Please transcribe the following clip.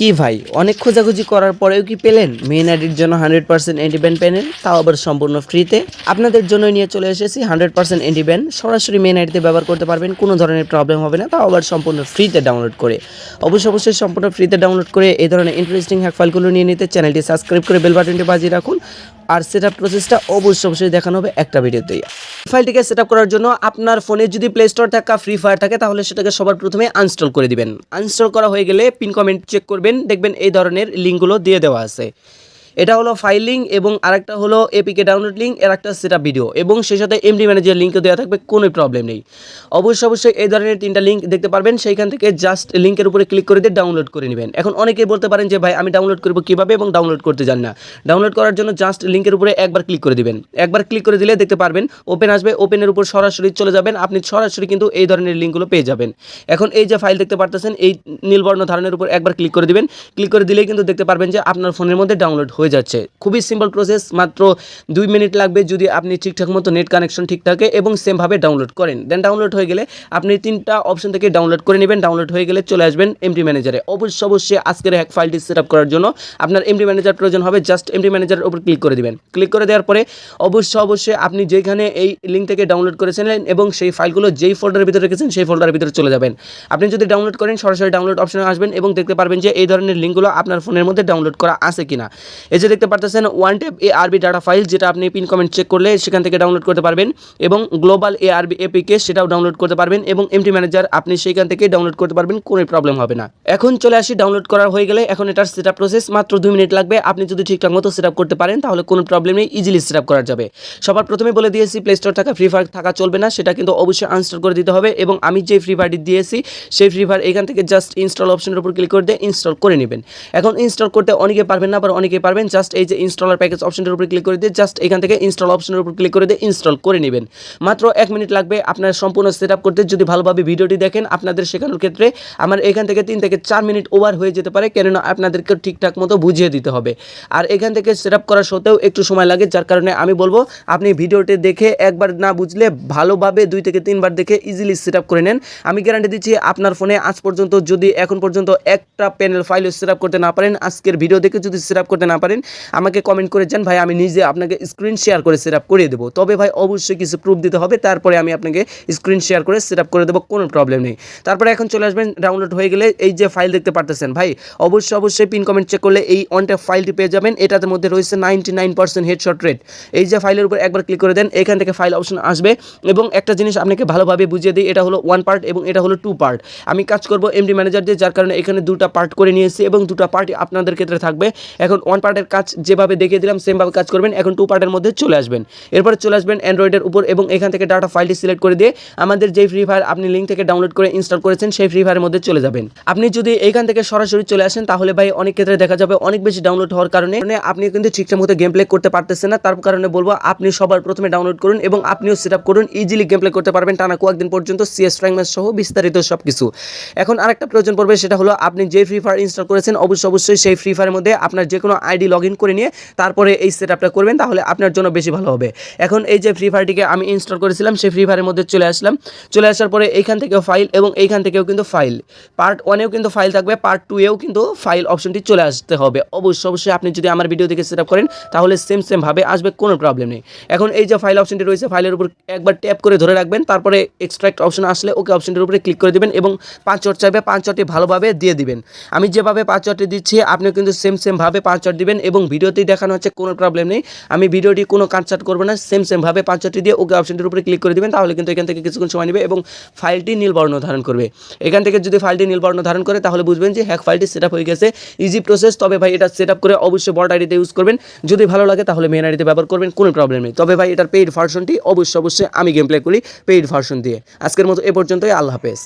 কি ভাই? অনেক খোঁজাখুঁজি করার পরেও কি পেলেন? মেইন আইডির জন্য হান্ড্রেড পার্সেন্ট এন্টিব্যান্ড প্যানেল তাও আবার সম্পূর্ণ ফ্রিতে আপনাদের জন্য নিয়ে চলে এসেছি হান্ড্রেড পার্সেন্ট এন্টিব্যান্ড সরাসরি মেইন আইডিতে ব্যবহার করতে পারবেন, কোনো ধরনের প্রবলেম হবে না, তাও আবার সম্পূর্ণ ফ্রিতে ডাউনলোড করে। অবশ্যই অবশ্যই সম্পূর্ণ ফ্রিতে ডাউনলোড করে এই ধরনের ইন্টারেস্টিং হ্যাক ফাইলগুলো নিয়ে নিতে চ্যানেলটি সাবস্ক্রাইব করে বেল বাটনটি বাজিয়ে রাখুন। আর সেট আপ প্রসেসটা অবশ্যই অবশ্যই দেখানো হবে একটা ভিডিওতেই ফাইলটিকে সেট আপ করার জন্য আপনার ফোনে যদি প্লে স্টোর থাকা ফ্রি ফায়ার থাকে, তাহলে সেটাকে সবার প্রথমে আনস্টল করে দিবেন। আনস্টল করা হয়ে গেলে পিন কমেন্ট চেক করবেন দেখবেন এই ধরনের লিঙ্কগুলো দিয়ে দেওয়া আছে। এটা হলো ফাইল লিঙ্ক এবং আরেকটা হলো এপিকে ডাউনলোড লিঙ্ক এর একটা সেট ভিডিও এবং সেই সাথে এমডি ম্যানেজার লিঙ্কও দেওয়া থাকবে, কোনো প্রবলেম নেই। অবশ্যই অবশ্যই এই ধরনের তিনটা লিঙ্ক দেখতে পারবেন, সেইখান থেকে জাস্ট লিঙ্কের উপরে ক্লিক করে দিয়ে ডাউনলোড করে নেবেন। এখন অনেকেই বলতে পারেন যে, ভাই, আমি ডাউনলোড করব কীভাবে এবং ডাউনলোড করতে জানি না। ডাউনলোড করার জন্য জাস্ট লিঙ্কের উপরে একবার ক্লিক করে দিবেন। একবার ক্লিক করে দিলে দেখতে পারবেন ওপেন আসবে ওপেনের উপর সরাসরি চলে যাবেন, আপনি সরাসরি কিন্তু এই ধরনের লিঙ্কগুলো পেয়ে যাবেন। এখন এই যে ফাইল দেখতে পারতেছেন, এই নীলবর্ণ ধারণের উপর একবার ক্লিক করে দিবেন। ক্লিক করে দিলেই কিন্তু দেখতে পারবেন যে, আপনার ফোনের মধ্যে ডাউনলোড হয়ে যাচ্ছে। খুবই সিম্পল প্রসেস মাত্র দুই মিনিট লাগবে যদি আপনি ঠিকঠাক মতো নেট কানেকশন ঠিক থাকে এবং সেমভাবে ডাউনলোড করেন। দেন ডাউনলোড হয়ে গেলে আপনি তিনটা অপশন থেকে ডাউনলোড করে নেবেন। ডাউনলোড হয়ে গেলে চলে আসবেন এমডি ম্যানেজারে অবশ্যই অবশ্যই আজকের হ্যাক ফাইলটি সেট করার জন্য আপনার এমডি ম্যানেজার প্রয়োজন হবে। জাস্ট এমডি ম্যানেজারের উপর ক্লিক করে দিবেন। ক্লিক করে দেওয়ার পরে অবশ্যই অবশ্যই আপনি যেখানে এই লিঙ্ক থেকে ডাউনলোড করেছিলেন এবং সেই ফাইলগুলো যেই ফোল্ডারের ভিতরে রেখেছেন সেই ফোল্ডারের ভিতরে চলে যাবেন। আপনি যদি ডাউনলোড করেন, সরাসরি ডাউনলোড অপশনে আসবেন এবং দেখতে পারবেন যে এই ধরনের লিঙ্কগুলো আপনার ফোনের মধ্যে ডাউনলোড করা আছে কিনা। এই যে দেখতে পারতেছেন ওয়ান ট্যাপ এ আরবি ডাটা ফাইল যেটা আপনি পিন কমেন্ট চেক করলে সেখান থেকে ডাউনলোড করতে পারবেন এবং গ্লোবাল এ আরবি এপিকে সেটাও ডাউনলোড করতে পারবেন এবং এমটি ম্যানেজার আপনি সেইখান থেকে ডাউনলোড করতে পারবেন, কোনো প্রবলেম হবে না। এখন চলে আসি ডাউনলোড করা হয়ে গেলে এখন এটার সেট প্রসেস মাত্র দুই মিনিট লাগবে। আপনি যদি ঠিকঠাক মতো সেট করতে পারেন, তাহলে কোনো প্রবলেম নেই ইজিলি সেট করা যাবে। সবার প্রথমে বলে দিয়েছি প্লে স্টোর থাকা ফ্রি ফায়ার থাকা চলবে না, সেটা কিন্তু অবশ্যই আনস্টল করে দিতে হবে এবং আমি যে ফ্রি ফায়ারটি দিয়েছি, সেই ফ্রি ফায়ার এখান থেকে জাস্ট ইনস্টল অপশনের উপর ক্লিক করে দিয়ে ইনস্টল করে নেবেন। এখন ইনস্টল করতে অনেকে পারবেন না, আবার অনেকে পারবেন জাস্ট এই যে ইনস্টলার প্যাকেজ অপশনের উপর ক্লিক করে দিয়ে জাস্ট এখান থেকে ইনস্টল অপশনের উপর ক্লিক করে দিয়ে ইনস্টল করে নেবেন। মাত্র এক মিনিট লাগবে আপনার সম্পূর্ণ সেট করতে। যদি ভালোভাবে ভিডিওটি দেখেন, আপনাদের শেখানোর ক্ষেত্রে আমার এখান থেকে তিন থেকে চার মিনিট ওভার হয়ে যেতে পারে, কেননা আপনাদেরকে ঠিকঠাক মতো বুঝিয়ে দিতে হবে। আর এখান থেকে সেট আপ করা সত্ত্বেও একটু সময় লাগে, যার কারণে আমি বলব, আপনি ভিডিওটি দেখে একবার না বুঝলে ভালোভাবে দুই থেকে তিনবার দেখে ইজিলি সেট করে নেন। আমি গ্যারান্টি দিচ্ছি, আপনার ফোনে আজ পর্যন্ত, যদি এখন পর্যন্ত একটা প্যানেল ফাইল সেট করতে না পারেন, আজকের ভিডিও দেখে যদি সেট করতে না পারেন আমাকে কমেন্ট করে যান। ভাই, আমি নিজে আপনাকে স্ক্রিন শেয়ার করে সেট করিয়ে দেবো। তবে ভাই, অবশ্যই কিছু প্রুফ দিতে হবে। তারপরে আমি আপনাকে স্ক্রিন শেয়ার করে সেট করে দেবো, কোনো প্রবলেম নেই। তারপরে এখন চলে আসবেন ডাউনলোড হয়ে গেলে এই যে ফাইল দেখতে পারতেছেন, ভাই, অবশ্যই অবশ্যই পিন কমেন্ট চেক করলে এই অন ফাইলটি পেয়ে যাবেন। এটার মধ্যে রয়েছে ninety nine percent headshot rate এই যে ফাইলের উপর একবার ক্লিক করে দেন, এখান থেকে ফাইল অপশন আসবে। এবং একটা জিনিস আপনাকে ভালোভাবে বুঝিয়ে দিই, এটা হলো ওয়ান পার্ট এবং এটা হলো টু পার্ট আমি কাজ করব এমডি ম্যানেজার দিয়ে, যার কারণে এখানে দুটো পার্ট করে নিয়েছি এবং দুটো পার্টই আপনাদের ক্ষেত্রে থাকবে। এখন ওয়ান পার্টের কাজ যেভাবে দেখিয়ে দিলাম সেমভাবে কাজ করবেন। এখন টু পার্টের মধ্যে চলে আসবেন। এরপরে চলে আসবেন অ্যান্ড্রয়েডের উপর এবং এখান থেকে ডাটা ফাইলটি সিলেক্ট করে দিয়ে আমাদের যেই ফ্রি ফায়ার আপনি লিঙ্ক থেকে ডাউনলোড করে ইনস্টল করেছেন, সেই ফ্রি ফায়ারের মধ্যে চলে যাবেন। আপনি যদি এখান থেকে সরাসরি চলে আসেন, তাহলে ভাই অনেক ক্ষেত্রে দেখা যাবে অনেক বেশি ডাউনলোড হওয়ার কারণে মানে আপনি কিন্তু ঠিকঠাক মতো গেম প্লে করতে পারতেছেন না। তার কারণে বলব, আপনি সবার প্রথমে ডাউনলোড করুন এবং আপনিও সেট আপ করুন ইজিলি গেম প্লে করতে পারবেন টানা কয়েকদিন পর্যন্ত সিএস র্যাঙ্ক ম্যাচ সহ বিস্তারিত সব কিছু এখন আরেকটা প্রয়োজন পড়বে, সেটা হলো আপনি যে ফ্রি ফায়ার ইনস্টল করেছেন, অবশ্যই অবশ্যই সেই ফ্রি ফায়ারের মধ্যে আপনার যে কোনো আইডি লগ ইন করে নিয়ে তারপরে এই সেট আপটা করবেন, তাহলে আপনার জন্য বেশি ভালো হবে। এখন এই যে ফ্রি ফায়ারটিকে আমি ইনস্টল করেছিলাম, সেই ফ্রি ফায়ারের মধ্যে চলে আসলাম। চলে আসার পরে এইখান থেকেও ফাইল এবং এইখান থেকেও কিন্তু ফাইল পার্ট ওয়ানেও কিন্তু ফাইল থাকবে পার্ট টুয়েও কিন্তু ফাইল অপশনটি চলে আসতে হবে। অবশ্যই অবশ্যই আপনি যদি আমার ভিডিও দেখে সেট করেন, তাহলে সেম সেমভাবে আসবে, কোনো প্রবলেম নেই। এখন এই যে ফাইল অপশনটি রয়েছে ফাইলের উপর একবার ট্যাপ করে ধরে রাখবেন, তারপরে এক্সট্রাক্ট অপশন আসলে ওকে অপশনটির উপরে ক্লিক করে দেবেন এবং পাঁচ চট চাইবে পাঁচ চটটি ভালোভাবে দিয়ে দিবেন। আমি যেভাবে পাঁচ চটটি দিচ্ছি, আপনিও কিন্তু সেম সেমভাবে পাঁচ চট দিবেন এবং ভিডিওতেই দেখানো হচ্ছে, কোনো প্রবলেম নেই। আমি ভিডিওটি কোনো কাটচাট করব না সেম সেমভাবে পাঁচ চটটি দিয়ে ওকে অপশনটির উপরে ক্লিক করে দিবেন, তাহলে কিন্তু এখান থেকে কিছুক্ষণ সময় নেবে এবং ফাইলটি নীলবর্ণ ধারণ করবে। এখান থেকে যদি ফাইলটি নীলবর্ণ ধারণ করে, তাহলে বুঝবেন যে হ্যাক ফাইলটি সেট হয়ে গেছে ইজি প্রসেস তবে ভাই, এটা সেট করে অবশ্যই বড় আইডিতে ইউজ করবেন। যদি ভালো লাগে, তাহলে মেন আইডিতে ব্যবহার করবেন, কোনো প্রবলেম নেই। তবে ভাই, এটার পেইড ভার্সনটি অবশ্যই অবশ্যই আমি গেম প্লে করি পেইড ভার্সন দিয়ে। আজকের মতো এ পর্যন্তই, আল্লাহ হাফেজ।